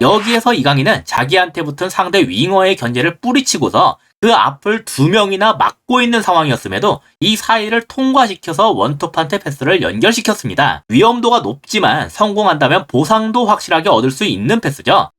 여기에서 이강인은 자기한테 붙은 상대 윙어의 견제를 뿌리치고서 그 앞을 두 명이나 막고 있는 상황이었음에도 이 사이를 통과시켜서 원톱한테 패스를 연결시켰습니다. 위험도가 높지만 성공한다면 보상도 확실하게 얻을 수 있는 패스죠.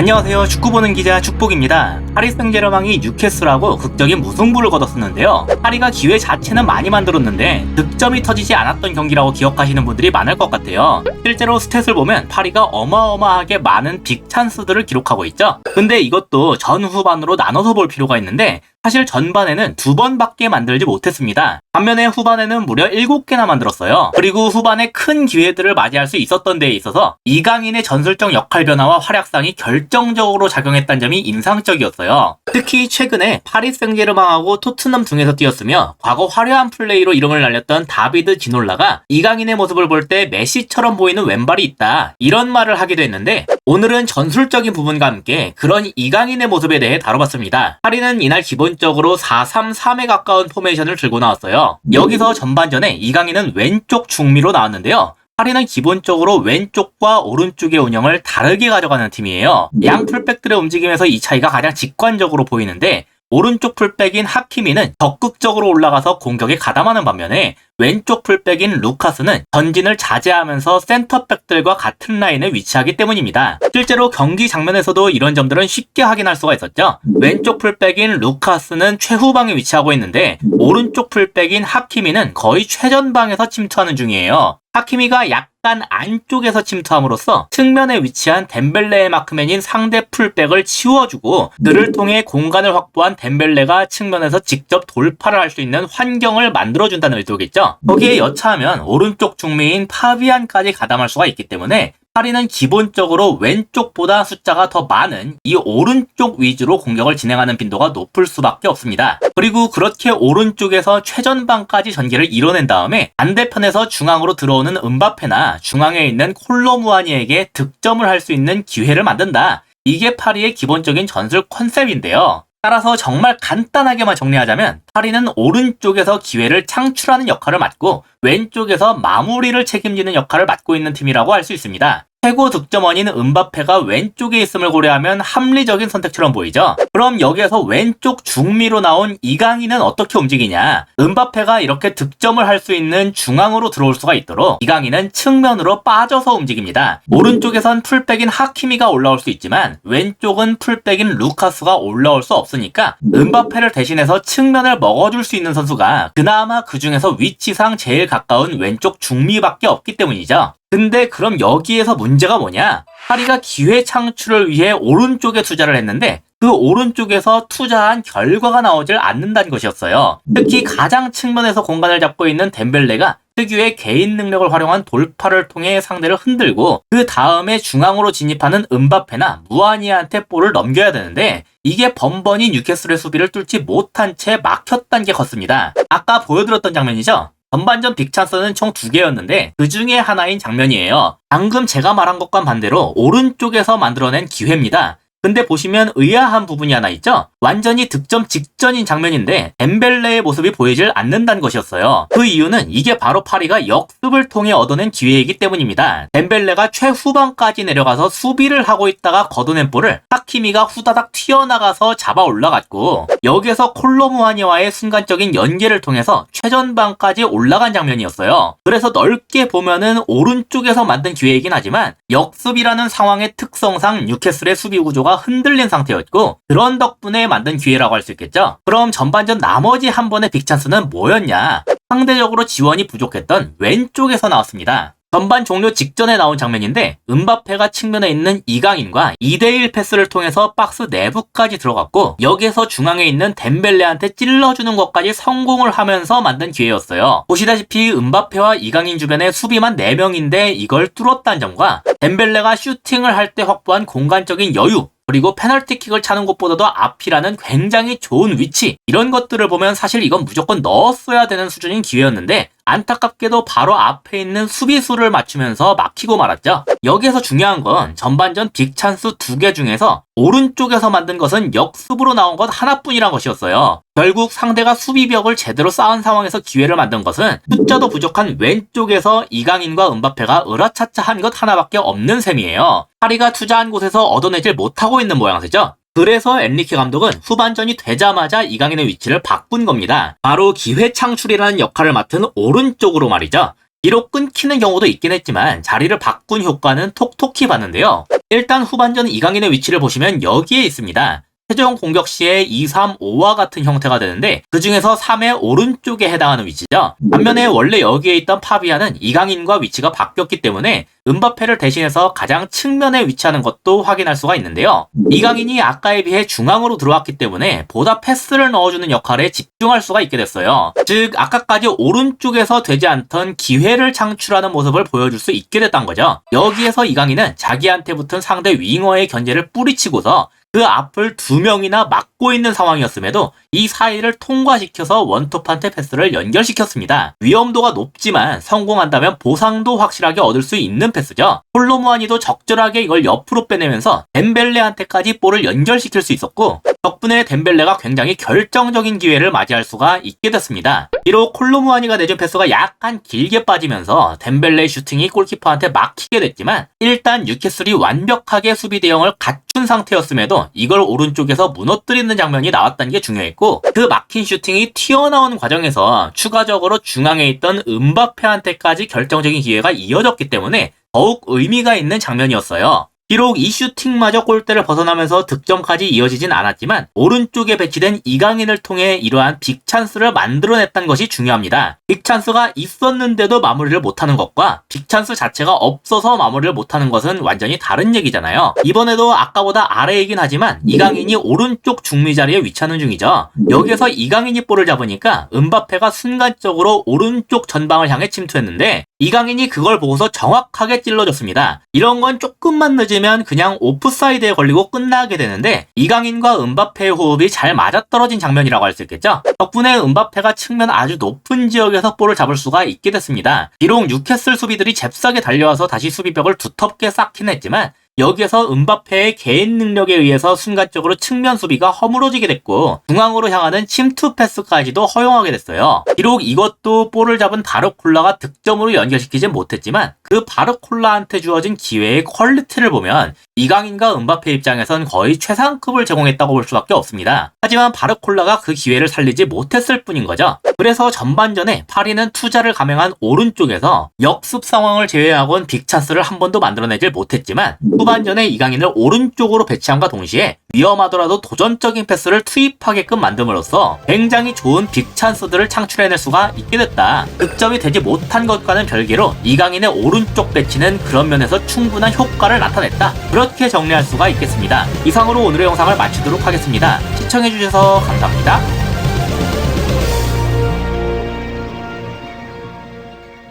안녕하세요. 축구 보는 기자 축복입니다. 파리 생제르맹이 뉴캐슬하고 극적인 무승부를 거뒀었는데요. 파리가 기회 자체는 많이 만들었는데 득점이 터지지 않았던 경기라고 기억하시는 분들이 많을 것 같아요. 실제로 스탯을 보면 파리가 어마어마하게 많은 빅 찬스들을 기록하고 있죠. 근데 이것도 전 후반으로 나눠서 볼 필요가 있는데 사실 전반에는 두 번밖에 만들지 못했습니다. 반면에 후반에는 무려 7개나 만들었어요. 그리고 후반에 큰 기회들을 맞이할 수 있었던 데에 있어서 이강인의 전술적 역할 변화와 활약상이 결정적으로 작용했다는 점이 인상적이었어요. 특히 최근에 파리 생제르맹하고 토트넘 등에서 뛰었으며 과거 화려한 플레이로 이름을 날렸던 다비드 지놀라가 이강인의 모습을 볼 때 메시처럼 보이는 왼발이 있다. 이런 말을 하기도 했는데 오늘은 전술적인 부분과 함께 그런 이강인의 모습에 대해 다뤄봤습니다. 파리는 이날 기본 적으로 4-3-3에 가까운 포메이션을 들고 나왔어요. 여기서 전반전에 이강인은 왼쪽 중미로 나왔는데요. 파리는 기본적으로 왼쪽과 오른쪽의 운영을 다르게 가져가는 팀이에요. 양 풀백들의 움직임에서 이 차이가 가장 직관적으로 보이는데 오른쪽 풀백인 하키미는 적극적으로 올라가서 공격에 가담하는 반면에 왼쪽 풀백인 루카스는 전진을 자제하면서 센터백들과 같은 라인에 위치하기 때문입니다. 실제로 경기 장면에서도 이런 점들은 쉽게 확인할 수가 있었죠. 왼쪽 풀백인 루카스는 최후방에 위치하고 있는데 오른쪽 풀백인 하키미는 거의 최전방에서 침투하는 중이에요. 하키미가 약 간 안쪽에서 침투함으로써 측면에 위치한 덴벨레의 마크맨인 상대 풀백을 치워주고 그를 통해 공간을 확보한 덴벨레가 측면에서 직접 돌파를 할 수 있는 환경을 만들어준다는 의도겠죠. 거기에 여차하면 오른쪽 중미인 파비안까지 가담할 수가 있기 때문에 파리는 기본적으로 왼쪽보다 숫자가 더 많은 이 오른쪽 위주로 공격을 진행하는 빈도가 높을 수밖에 없습니다. 그리고 그렇게 오른쪽에서 최전방까지 전개를 이뤄낸 다음에 반대편에서 중앙으로 들어오는 은바페나 중앙에 있는 콜로무아니에게 득점을 할 수 있는 기회를 만든다. 이게 파리의 기본적인 전술 컨셉인데요. 따라서 정말 간단하게만 정리하자면 파리는 오른쪽에서 기회를 창출하는 역할을 맡고 왼쪽에서 마무리를 책임지는 역할을 맡고 있는 팀이라고 할 수 있습니다. 최고 득점원인 은바페가 왼쪽에 있음을 고려하면 합리적인 선택처럼 보이죠? 그럼 여기에서 왼쪽 중미로 나온 이강인은 어떻게 움직이냐? 은바페가 이렇게 득점을 할 수 있는 중앙으로 들어올 수가 있도록 이강인은 측면으로 빠져서 움직입니다. 오른쪽에선 풀백인 하키미가 올라올 수 있지만 왼쪽은 풀백인 루카스가 올라올 수 없으니까 은바페를 대신해서 측면을 먹어줄 수 있는 선수가 그나마 그 중에서 위치상 제일 가까운 왼쪽 중미밖에 없기 때문이죠. 근데 그럼 여기에서 문제가 뭐냐? 파리가 기회 창출을 위해 오른쪽에 투자를 했는데 그 오른쪽에서 투자한 결과가 나오질 않는다는 것이었어요. 특히 가장 측면에서 공간을 잡고 있는 덴벨레가 특유의 개인 능력을 활용한 돌파를 통해 상대를 흔들고 그 다음에 중앙으로 진입하는 은바페나 무아니한테 볼을 넘겨야 되는데 이게 번번이 뉴캐슬의 수비를 뚫지 못한 채 막혔다는 게 컸습니다. 아까 보여드렸던 장면이죠? 전반전 빅찬스는 총 두 개였는데 그 중에 하나인 장면이에요. 방금 제가 말한 것과 반대로 오른쪽에서 만들어낸 기회입니다. 근데 보시면 의아한 부분이 하나 있죠? 완전히 득점 직전인 장면인데 엠벨레의 모습이 보이질 않는다는 것이었어요. 그 이유는 이게 바로 파리가 역습을 통해 얻어낸 기회이기 때문입니다. 엠벨레가 최후방까지 내려가서 수비를 하고 있다가 걷어낸 볼을 하키미가 후다닥 튀어나가서 잡아 올라갔고 여기에서 콜로무하니와의 순간적인 연계를 통해서 최전방까지 올라간 장면이었어요. 그래서 넓게 보면은 오른쪽에서 만든 기회이긴 하지만 역습이라는 상황의 특성상 뉴캐슬의 수비 구조 가 흔들린 상태였고 그런 덕분에 만든 기회라고 할 수 있겠죠. 그럼 전반전 나머지 한 번의 빅찬스는 뭐였냐? 상대적으로 지원이 부족했던 왼쪽에서 나왔습니다. 전반 종료 직전에 나온 장면인데 은바페가 측면에 있는 이강인과 2대1 패스를 통해서 박스 내부까지 들어갔고 여기에서 중앙에 있는 덴벨레한테 찔러주는 것까지 성공을 하면서 만든 기회였어요. 보시다시피 은바페와 이강인 주변에 수비만 4명인데 이걸 뚫었다는 점과 덴벨레가 슈팅을 할 때 확보한 공간적인 여유 그리고 페널티킥을 차는 것보다도 앞이라는 굉장히 좋은 위치. 이런 것들을 보면 사실 이건 무조건 넣었어야 되는 수준인 기회였는데 안타깝게도 바로 앞에 있는 수비수를 맞추면서 막히고 말았죠. 여기에서 중요한 건 전반전 빅찬스 두 개 중에서 오른쪽에서 만든 것은 역습으로 나온 것 하나뿐이란 것이었어요. 결국 상대가 수비벽을 제대로 쌓은 상황에서 기회를 만든 것은 숫자도 부족한 왼쪽에서 이강인과 은바페가 으라차차한 것 하나밖에 없는 셈이에요. 파리가 투자한 곳에서 얻어내질 못하고 있는 모양새죠. 그래서 엔리케 감독은 후반전이 되자마자 이강인의 위치를 바꾼 겁니다. 바로 기회 창출이라는 역할을 맡은 오른쪽으로 말이죠. 비록 끊기는 경우도 있긴 했지만 자리를 바꾼 효과는 톡톡히 봤는데요. 일단 후반전 이강인의 위치를 보시면 여기에 있습니다. 최종 공격 시에 2, 3, 5와 같은 형태가 되는데 그 중에서 3의 오른쪽에 해당하는 위치죠. 반면에 원래 여기에 있던 파비아는 이강인과 위치가 바뀌었기 때문에 은바페를 대신해서 가장 측면에 위치하는 것도 확인할 수가 있는데요. 이강인이 아까에 비해 중앙으로 들어왔기 때문에 보다 패스를 넣어주는 역할에 집중할 수가 있게 됐어요. 즉 아까까지 오른쪽에서 되지 않던 기회를 창출하는 모습을 보여줄 수 있게 됐던 거죠. 여기에서 이강인은 자기한테 붙은 상대 윙어의 견제를 뿌리치고서 그 앞을 두 명이나 막고 있는 상황이었음에도 이 사이를 통과시켜서 원톱한테 패스를 연결시켰습니다. 위험도가 높지만 성공한다면 보상도 확실하게 얻을 수 있는 패스죠. 홀로무아니도 적절하게 이걸 옆으로 빼내면서 덴벨레한테까지 볼을 연결시킬 수 있었고 덕분에 덴벨레가 굉장히 결정적인 기회를 맞이할 수가 있게 됐습니다. 비록 콜로무아니가 내준 패스가 약간 길게 빠지면서 덴벨레 슈팅이 골키퍼한테 막히게 됐지만 일단 뉴캐슬이 완벽하게 수비 대형을 갖춘 상태였음에도 이걸 오른쪽에서 무너뜨리는 장면이 나왔다는 게 중요했고 그 막힌 슈팅이 튀어나오는 과정에서 추가적으로 중앙에 있던 은바페한테까지 결정적인 기회가 이어졌기 때문에 더욱 의미가 있는 장면이었어요. 비록 이 슈팅마저 골대를 벗어나면서 득점까지 이어지진 않았지만 오른쪽에 배치된 이강인을 통해 이러한 빅찬스를 만들어냈다는 것이 중요합니다. 빅찬스가 있었는데도 마무리를 못하는 것과 빅찬스 자체가 없어서 마무리를 못하는 것은 완전히 다른 얘기잖아요. 이번에도 아까보다 아래이긴 하지만 이강인이 오른쪽 중미 자리에 위치하는 중이죠. 여기에서 이강인이 볼을 잡으니까 은바페가 순간적으로 오른쪽 전방을 향해 침투했는데 이강인이 그걸 보고서 정확하게 찔러줬습니다. 이런 건 조금만 늦으면 그냥 오프사이드에 걸리고 끝나게 되는데 이강인과 은바페의 호흡이 잘 맞아떨어진 장면이라고 할 수 있겠죠. 덕분에 은바페가 측면 아주 높은 지역에서 볼을 잡을 수가 있게 됐습니다. 비록 뉴캐슬 수비들이 잽싸게 달려와서 다시 수비벽을 두텁게 쌓긴 했지만 여기에서 은바페의 개인 능력에 의해서 순간적으로 측면 수비가 허물어지게 됐고 중앙으로 향하는 침투 패스까지도 허용하게 됐어요. 비록 이것도 볼을 잡은 바르콜라가 득점으로 연결시키지 못했지만 그 바르콜라한테 주어진 기회의 퀄리티를 보면 이강인과 은바페 입장에선 거의 최상급을 제공했다고 볼 수밖에 없습니다. 하지만 바르콜라가 그 기회를 살리지 못했을 뿐인 거죠. 그래서 전반전에 파리는 투자를 감행한 오른쪽에서 역습 상황을 제외하고는 빅찬스를 한 번도 만들어내질 못했지만 후반전에 이강인을 오른쪽으로 배치함과 동시에 위험하더라도 도전적인 패스를 투입하게끔 만듦으로써 굉장히 좋은 빅찬스들을 창출해낼 수가 있게 됐다. 득점이 되지 못한 것과는 별개로 이강인의 오른쪽 배치는 그런 면에서 충분한 효과를 나타냈다. 그렇게 정리할 수가 있겠습니다. 이상으로 오늘의 영상을 마치도록 하겠습니다. 시청해주셔서 감사합니다.